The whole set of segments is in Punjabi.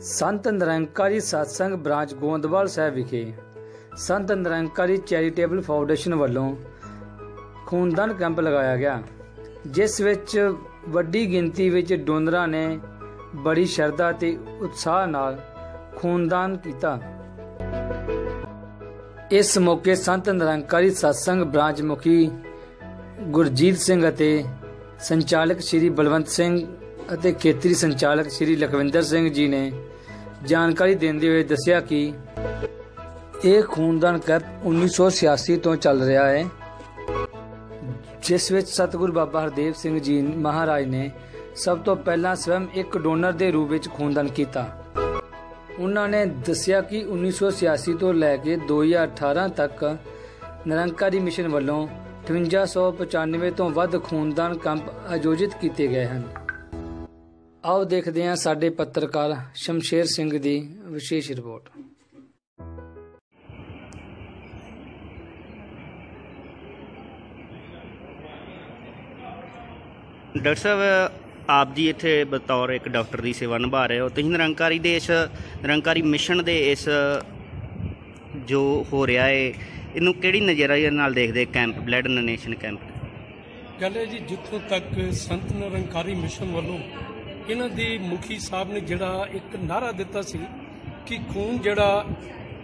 ਸੰਤ ਨਿਰੰਕਾਰੀ ਸਤਸੰਗ ਬ੍ਰਾਂਚ ਗੋਂਦਵਾਲ ਸਾਹਿਬ ਵਿਖੇ ਸੰਤ ਨਿਰੰਕਾਰੀ ਚੈਰੀਟੇਬਲ ਫਾਊਂਡੇਸ਼ਨ ਵੱਲੋਂ ਖੂਨਦਾਨ ਕੈਂਪ ਲਗਾਇਆ ਗਿਆ, ਜਿਸ ਵਿੱਚ ਵੱਡੀ ਗਿਣਤੀ ਵਿੱਚ ਡੋਨਰਾਂ ਨੇ ਬੜੀ ਸ਼ਰਧਾ ਤੇ ਉਤਸ਼ਾਹ ਨਾਲ ਖੂਨਦਾਨ ਕੀਤਾ। ਇਸ ਮੌਕੇ ਸੰਤ ਨਿਰੰਕਾਰੀ ਸਤਸੰਗ ਬ੍ਰਾਂਚ ਮੁਖੀ ਗੁਰਜੀਤ ਸਿੰਘ ਅਤੇ ਸੰਚਾਲਕ ਸ਼੍ਰੀ ਬਲਵੰਤ ਸਿੰਘ ਅਤੇ ਖੇਤਰੀ ਸੰਚਾਲਕ ਸ਼੍ਰੀ ਲਖਵਿੰਦਰ ਸਿੰਘ ਜੀ ਨੇ ਜਾਣਕਾਰੀ ਦਿੰਦੇ ਹੋਏ ਦੱਸਿਆ ਕਿ ਇਹ ਖੂਨਦਾਨ ਕੈਂਪ 1986 ਤੋਂ ਚੱਲ ਰਿਹਾ ਹੈ, ਜਿਸ ਵਿੱਚ ਸਤਿਗੁਰੂ ਬਾਬਾ ਹਰਦੇਵ ਸਿੰਘ ਜੀ ਮਹਾਰਾਜ ਨੇ ਸਭ ਤੋਂ ਪਹਿਲਾਂ ਸਵੈਮ ਇੱਕ ਡੋਨਰ ਦੇ ਰੂਪ ਵਿੱਚ ਖੂਨਦਾਨ ਕੀਤਾ। ਉਹਨਾਂ ਨੇ ਦੱਸਿਆ ਕਿ 1986 ਤੋਂ ਲੈ ਕੇ 2018 ਤੱਕ ਨਿਰੰਕਾਰੀ ਮਿਸ਼ਨ ਵੱਲੋਂ 5895 ਤੋਂ ਵੱਧ ਖੂਨਦਾਨ ਕੈਂਪ ਆਯੋਜਿਤ ਕੀਤੇ ਗਏ ਹਨ। ਆਓ ਦੇਖਦੇ ਹਾਂ ਸਾਡੇ ਪੱਤਰਕਾਰ ਸ਼ਮਸ਼ੇਰ ਸਿੰਘ ਦੀ ਵਿਸ਼ੇਸ਼ ਰਿਪੋਰਟ। ਡਾਕਟਰ ਸਾਹਿਬ ਆਪ ਜੀ ਇੱਥੇ ਬਤੌਰ ਇੱਕ ਡਾਕਟਰ ਦੀ ਸੇਵਾ ਨਿਭਾ ਰਹੇ ਹੋ। ਤੁਸੀਂ ਨਿਰੰਕਾਰੀ ਦੇ ਇਸ ਨਿਰੰਕਾਰੀ ਮਿਸ਼ਨ ਦੇ ਇਸ ਜੋ ਹੋ ਰਿਹਾ ਹੈ ਇਹਨੂੰ ਕਿਹੜੀ ਨਜ਼ਰੀਏ ਨਾਲ ਦੇਖਦੇ ਕੈਂਪ ਬਲੱਡ ਡੋਨੇਸ਼ਨ ਕੈਂਪ। ਗੱਲ ਹੈ ਜੀ ਜਿੱਥੋਂ ਤੱਕ ਸੰਤ ਨਿਰੰਕਾਰੀ ਮਿਸ਼ਨ ਵੱਲੋਂ ਇਹਨਾਂ ਦੇ ਮੁਖੀ ਸਾਹਿਬ ਨੇ ਜਿਹੜਾ ਇੱਕ ਨਾਰਾ ਦਿੱਤਾ ਸੀ ਕਿ ਖੂਨ ਜਿਹੜਾ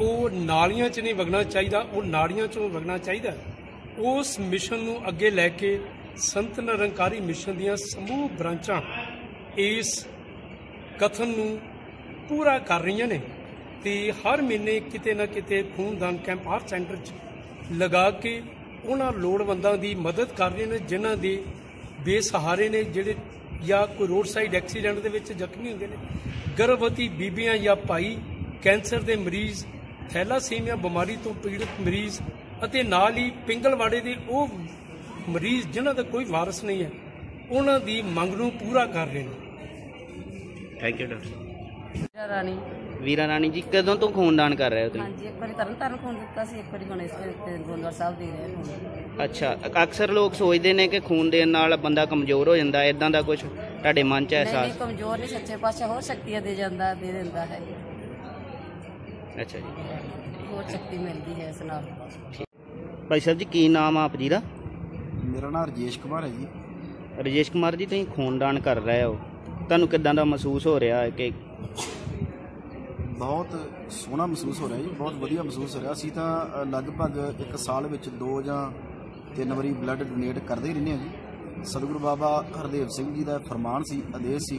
ਉਹ ਨਾਲੀਆਂ 'ਚ ਨਹੀਂ ਵਗਣਾ ਚਾਹੀਦਾ, ਉਹ ਨਾੜੀਆਂ 'ਚੋਂ ਵਗਣਾ ਚਾਹੀਦਾ ਉਸ ਮਿਸ਼ਨ ਨੂੰ ਅੱਗੇ ਲੈ ਕੇ ਸੰਤ ਨਿਰੰਕਾਰੀ ਮਿਸ਼ਨ ਦੀਆਂ ਸਮੂਹ ਬ੍ਰਾਂਚਾਂ ਇਸ ਕਥਨ ਨੂੰ ਪੂਰਾ ਕਰ ਰਹੀਆਂ ਨੇ ਤੇ ਹਰ ਮਹੀਨੇ ਕਿਤੇ ਨਾ ਕਿਤੇ ਖੂਨਦਾਨ ਕੈਂਪ ਹਰ ਸੈਂਟਰ 'ਚ ਲਗਾ ਕੇ ਉਹਨਾਂ ਲੋੜਵੰਦਾਂ ਦੀ ਮਦਦ ਕਰ ਰਹੇ ਨੇ, ਜਿਨ੍ਹਾਂ ਦੇ ਬੇਸਹਾਰੇ ਨੇ, ਜਿਹੜੇ ਜਾਂ ਕੋਈ ਰੋਡ ਸਾਈਡ ਐਕਸੀਡੈਂਟ ਦੇ ਵਿੱਚ ਜ਼ਖਮੀ ਹੁੰਦੇ ਨੇ ਗਰਭਵਤੀ ਬੀਬੀਆਂ ਜਾਂ ਭਾਈ ਕੈਂਸਰ ਦੇ ਮਰੀਜ਼ ਥੈਲਾਸੀਮੀਆ ਬਿਮਾਰੀ ਤੋਂ ਪੀੜਤ ਮਰੀਜ਼ ਅਤੇ ਨਾਲ ਹੀ ਪਿੰਗਲਵਾੜੇ ਦੇ ਉਹ ਮਰੀਜ਼ ਜਿਨ੍ਹਾਂ ਦਾ ਕੋਈ ਵਾਰਸ ਨਹੀਂ ਹੈ ਉਹਨਾਂ ਦੀ ਮੰਗ ਨੂੰ ਪੂਰਾ ਕਰ ਰਹੇ ਨੇ। Thank you doctor Rani Veera Rani ji ਕਦੋਂ ਤੋਂ ਖੂਨਦਾਨ ਕਰ ਰਹੇ ਹੋ ਤੁਸੀਂ? ਹਾਂਜੀ ਇੱਕ ਵਾਰੀ ਤਰਨ ਤਾਰਨ ਖੂਨ ਦਿੱਤਾ ਸੀ ਇੱਕ ਵਾਰੀ ਹੁਣ ਇਸ ਤੇ ਗੁਰਦੁਆਰਾ ਸਾਹਿਬ ਦੇ ਰਹੇ ਖੂਨ। ਅੱਛਾ ਅਕਸਰ ਲੋਕ ਸੋਚਦੇ ਨੇ ਕਿ ਖੂਨ ਦੇਣ ਨਾਲ ਬੰਦਾ ਕਮਜ਼ੋਰ ਹੋ ਜਾਂਦਾ ਇਦਾਂ ਦਾ ਕੁਝ ਤੁਹਾਡੇ ਮਨ 'ਚ ਨਹੀਂ ਨਹੀਂ ਅਹਿਸਾਸ? ਕਮਜ਼ੋਰ ਨਹੀਂ ਸੱਚੇ ਪਾਤਸ਼ਾਹ ਹੋਰ ਸ਼ਕਤੀਆਂ ਦੇ ਜਾਂਦਾ ਦੇ ਦਿੰਦਾ ਹੈ। ਅੱਛਾ ਜੀ। ਹੋਰ ਸ਼ਕਤੀ ਮਿਲਦੀ ਹੈ ਇਸ ਨਾਲ। ਭਾਈ ਸਾਹਿਬ ਜੀ ਕੀ ਨਾਮ ਆ ਆਪ ਜੀ ਦਾ? ਮੇਰਾ ਨਾਮ ਰਜੇਸ਼ ਕੁਮਾਰ ਹੈ ਜੀ। ਰਜੇਸ਼ ਕੁਮਾਰ ਜੀ ਤੁਸੀਂ ਖੂਨਦਾਨ ਕਰ ਰਹੇ ਹੋ। ਤੁਹਾਨੂੰ ਕਿਦਾਂ ਦਾ ਮਹਿਸੂਸ ਹੋ ਰਿਹਾ ਹੈ ਕਿ ਬਹੁਤ ਸੋਹਣਾ ਮਹਿਸੂਸ ਹੋ ਰਿਹਾ ਜੀ, ਬਹੁਤ ਵਧੀਆ ਮਹਿਸੂਸ ਹੋ ਰਿਹਾ। ਅਸੀਂ ਤਾਂ ਲਗਭਗ ਇੱਕ ਸਾਲ ਵਿੱਚ ਦੋ ਜਾਂ ਤਿੰਨ ਵਾਰੀ ਬਲੱਡ ਡੋਨੇਟ ਕਰਦੇ ਹੀ ਰਹਿੰਦੇ ਹਾਂ ਜੀ। ਸਤਿਗੁਰੂ ਬਾਬਾ ਹਰਦੇਵ ਸਿੰਘ ਜੀ ਦਾ ਫਰਮਾਨ ਸੀ, ਆਦੇਸ਼ ਸੀ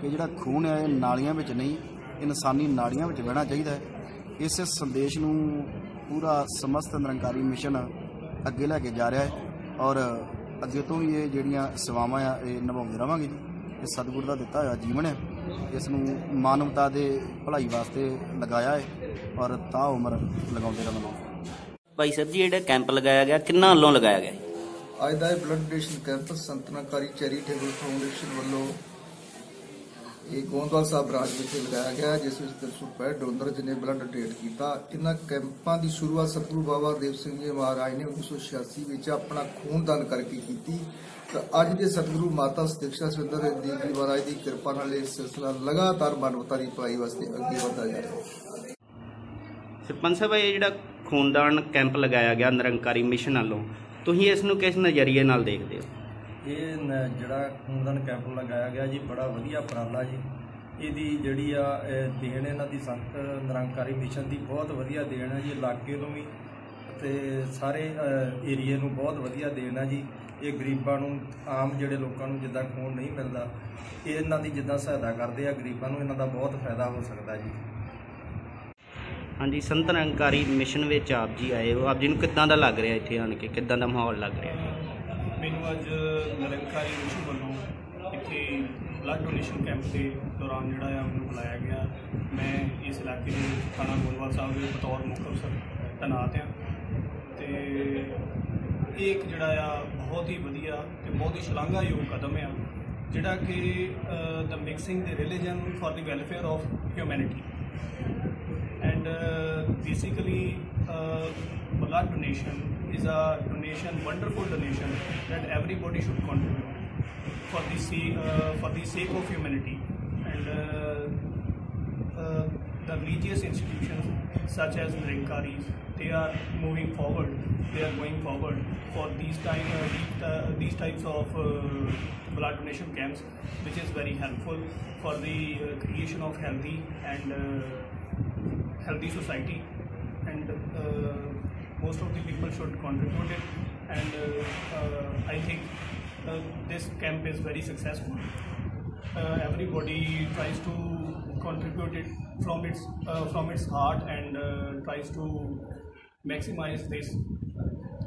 ਕਿ ਜਿਹੜਾ ਖੂਨ ਹੈ, ਇਹ ਨਾਲੀਆਂ ਵਿੱਚ ਨਹੀਂ, ਇਨਸਾਨੀ ਨਾੜੀਆਂ ਵਿੱਚ ਵਹਿਣਾ ਚਾਹੀਦਾ ਹੈ। ਇਸ ਸੰਦੇਸ਼ ਨੂੰ ਪੂਰਾ ਸਮਸਤ ਨਿਰੰਕਾਰੀ ਮਿਸ਼ਨ ਅੱਗੇ ਲੈ ਕੇ ਜਾ ਰਿਹਾ ਹੈ ਔਰ ਅੱਗੇ ਤੋਂ ਵੀ ਇਹ ਜਿਹੜੀਆਂ ਸੇਵਾਵਾਂ ਆ, ਇਹ ਨਿਭਾਉਂਦੇ ਰਵਾਂਗੇ ਜੀ। ਇਹ ਸਤਿਗੁਰ ਦਾ ਦਿੱਤਾ ਹੋਇਆ ਜੀਵਨ ਹੈ। ਇਸ ਨੂੰ ਮਾਨਵਤਾ ਦੇ ਭਲਾਈ ਵਾਸਤੇ ਲਗਾਇਆ ਹੈ ਔਰ ਤਾਂ ਉਮਰ ਲਗਾਉਂਦੇ ਰਵਾਂਗੇ ਭਾਈ ਸਾਹਿਬ ਜੀ ਜਿਹੜਾ ਕੈਂਪ ਲਗਾਇਆ ਗਿਆ ਕਿੰਨਾ ਵੱਲੋਂ ਲਗਾਇਆ ਗਿਆ ਅੱਜ ਦਾ ਇਹ ਬਲੱਡ ਡੋਨੇਸ਼ਨ ਕੈਂਪ ਸੰਤਨਾਕਾਰੀ ਚੈਰੀਟੇਬਲ ਫਾਊਂਡੇਸ਼ਨ ਵੱਲੋਂ ਇਹ ਗੋਂਦਵਾਲ ਸਾਹਿਬ ਬ੍ਰਾਂਚ ਵਿਖੇ ਲਗਾਇਆ ਗਿਆ ਜਿਸ ਵਿੱਚ 365 ਡੋਨਰ ਜਿਨੇ ਬਲੱਡ ਡੋਨੇਟ ਕੀਤਾ। ਇਹਨਾਂ ਕੈਂਪਾਂ ਦੀ ਸ਼ੁਰੂਆਤ ਸਤਿਗੁਰੂ ਬਾਬਾ ਦੇਵ ਸਿੰਘ ਜੀ ਮਹਾਰਾਜ ਨੇ 1986 ਵਿੱਚ ਆਪਣਾ ਖੂਨ ਦਾਨ ਕਰਕੇ ਕੀਤੀ। ਤਾਂ ਅੱਜ ਦੇ ਸਤਿਗੁਰੂ ਮਾਤਾ ਸਤਿਕਸ਼ਾ ਸੁੰਦਰ ਦੇਵ ਜੀ ਮਹਾਰਾਜ ਦੀ ਕਿਰਪਾ ਨਾਲ ਇਹ ਸਿਲਸਿਲਾ ਲਗਾਤਾਰ ਮਾਨਵਤਾ ਦੀ ਭਲਾਈ ਵਾਸਤੇ ਅੱਗੇ ਵਧਦਾ ਜਾ ਰਿਹਾ ਹੈ। ਸਰਪੰਚ ਸਾਹਿਬ, ਇਹ ਜਿਹੜਾ ਖੂਨਦਾਨ ਕੈਂਪ ਲਗਾਇਆ ਗਿਆ, ਨਿਰੰਕਾਰੀ ਮਿਸ਼ਨ ਵੱਲੋਂ, ਤੁਸੀਂ ਇਸ ਨੂੰ ਕਿਸ ਨਜ਼ਰੀਏ ਨਾਲ ਦੇਖਦੇ ਹੋ? ਇਹ ਨ- ਜਿਹੜਾ ਖੂਨਦਾਨ ਕੈਂਪ ਲਗਾਇਆ ਗਿਆ ਜੀ, ਬੜਾ ਵਧੀਆ ਉਪਰਾਲਾ ਜੀ। ਇਹਦੀ ਜਿਹੜੀ ਆ ਦੇਣ ਇਹਨਾਂ ਦੀ ਸੰਤ ਨਿਰੰਕਾਰੀ ਮਿਸ਼ਨ ਦੀ ਬਹੁਤ ਵਧੀਆ ਦੇਣ ਹੈ ਜੀ, ਇਲਾਕੇ ਨੂੰ ਵੀ ਤੇ ਸਾਰੇ ਏਰੀਏ ਨੂੰ ਬਹੁਤ ਵਧੀਆ ਦੇਣ ਹੈ ਜੀ। ਇਹ ਗਰੀਬਾਂ ਨੂੰ, ਆਮ ਜਿਹੜੇ ਲੋਕਾਂ ਨੂੰ ਜਿੱਦਾਂ ਖੂਨ ਨਹੀਂ ਮਿਲਦਾ ਇਹਨਾਂ ਦੀ ਜਿੱਦਾਂ ਸਹਾਇਤਾ ਕਰਦੇ ਆ, ਗਰੀਬਾਂ ਨੂੰ ਇਹਨਾਂ ਦਾ ਬਹੁਤ ਫਾਇਦਾ ਹੋ ਸਕਦਾ ਜੀ। ਹਾਂਜੀ, ਸੰਤ ਨਿਰੰਕਾਰੀ ਮਿਸ਼ਨ ਵਿੱਚ ਆਪ ਜੀ ਆਏ ਹੋ। ਆਪ ਜੀ ਨੂੰ ਕਿੱਦਾਂ ਦਾ ਲੱਗ ਰਿਹਾ ਇੱਥੇ ਆਣ ਕੇ? ਕਿੱਦਾਂ ਦਾ ਮਾਹੌਲ ਲੱਗ ਰਿਹਾ? ਮੈਨੂੰ ਅੱਜ ਨਿਰੰਕਾਰੀ ਮਿਸ਼ਨ ਵੱਲੋਂ ਇੱਥੇ ਬਲੱਡ ਡੋਨੇਸ਼ਨ ਕੈਂਪ ਦੇ ਦੌਰਾਨ ਜਿਹੜਾ ਆ ਮੈਨੂੰ ਬੁਲਾਇਆ ਗਿਆ। ਮੈਂ ਇਸ ਇਲਾਕੇ ਦੇ ਥਾਣਾ ਗੋਲਵਾਲ ਸਾਹਿਬ ਦੇ ਬਤੌਰ ਮੁੱਖ ਅਫਸਰ ਤੈਨਾਤ ਹਾਂ ਤੇ ਇਹ ਇੱਕ ਜਿਹੜਾ ਆ ਬਹੁਤ ਹੀ ਵਧੀਆ ਤੇ ਬਹੁਤ ਹੀ ਸ਼ਲਾਘਾਯੋਗ ਕਦਮ ਆ। ਜਿਹੜਾ ਕਿ the mixing the religion for the welfare of humanity and basically blood donation is a donation wonderful donation that everybody should contribute for the see, uh, for the sake of humanity. And uh, uh, the religious institutions such as Nirekaris, they are moving forward, they are going forward for these type uh, these, uh, types of uh, blood donation camps, which is very helpful for the creation of healthy and healthy society. And most of the people should contribute it. And I think this camp is very successful everybody tries to contribute it from its uh, from its heart and uh, tries to maximize this